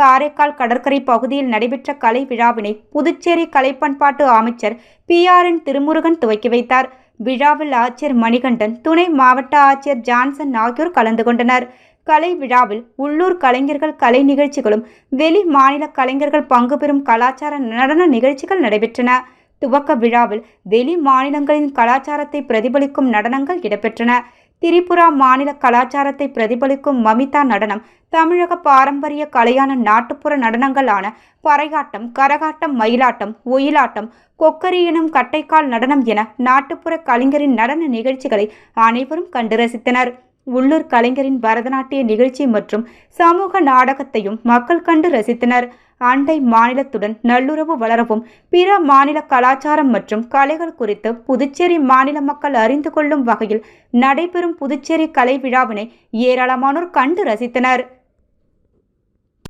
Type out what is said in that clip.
காரைக்கால் கடற்கரை பகுதியில் நடைபெற்ற கலை விழாவினை புதுச்சேரி கலைப்பண்பாட்டு அமைச்சர் பி ஆர் என் திருமுருகன் துவக்கி வைத்தார். விழாவில் ஆட்சியர் மணிகண்டன் துணை மாவட்ட ஆட்சியர் ஜான்சன் ஆகியோர் கலந்து கொண்டனர். கலை விழாவில் உள்ளூர் கலைஞர்கள் கலை நிகழ்ச்சிகளும் வெளி மாநில கலைஞர்கள் பங்கு பெறும் கலாச்சார நடன நிகழ்ச்சிகள் நடைபெற்றன. துவக்க விழாவில் வெளி மாநிலங்களின் கலாச்சாரத்தை பிரதிபலிக்கும் நடனங்கள் இடம்பெற்றன. திரிபுரா மாநில கலாச்சாரத்தை பிரதிபலிக்கும் மமிதா நடனம் தமிழக பாரம்பரிய கலையான நாட்டுப்புற நடனங்களான பறையாட்டம் கரகாட்டம் மயிலாட்டம் ஒயிலாட்டம் கொக்கரி எனும் கட்டைக்கால் நடனம் என நாட்டுப்புற கலைஞரின் நடன நிகழ்ச்சிகளை அனைவரும் கண்டு ரசித்தனர். உள்ளூர் கலைஞரின் பரதநாட்டிய நிகழ்ச்சி மற்றும் சமூக நாடகத்தையும் மக்கள் கண்டு ரசித்தனர். அண்டை மாநிலத்துடன் நல்லுறவு வளரவும் பிற மாநில கலாச்சாரம் மற்றும் கலைகள் குறித்து புதுச்சேரி மாநில மக்கள் அறிந்து கொள்ளும் வகையில் நடைபெறும் புதுச்சேரி கலை விழாவினை ஏராளமானோர் கண்டு ரசித்தனர்.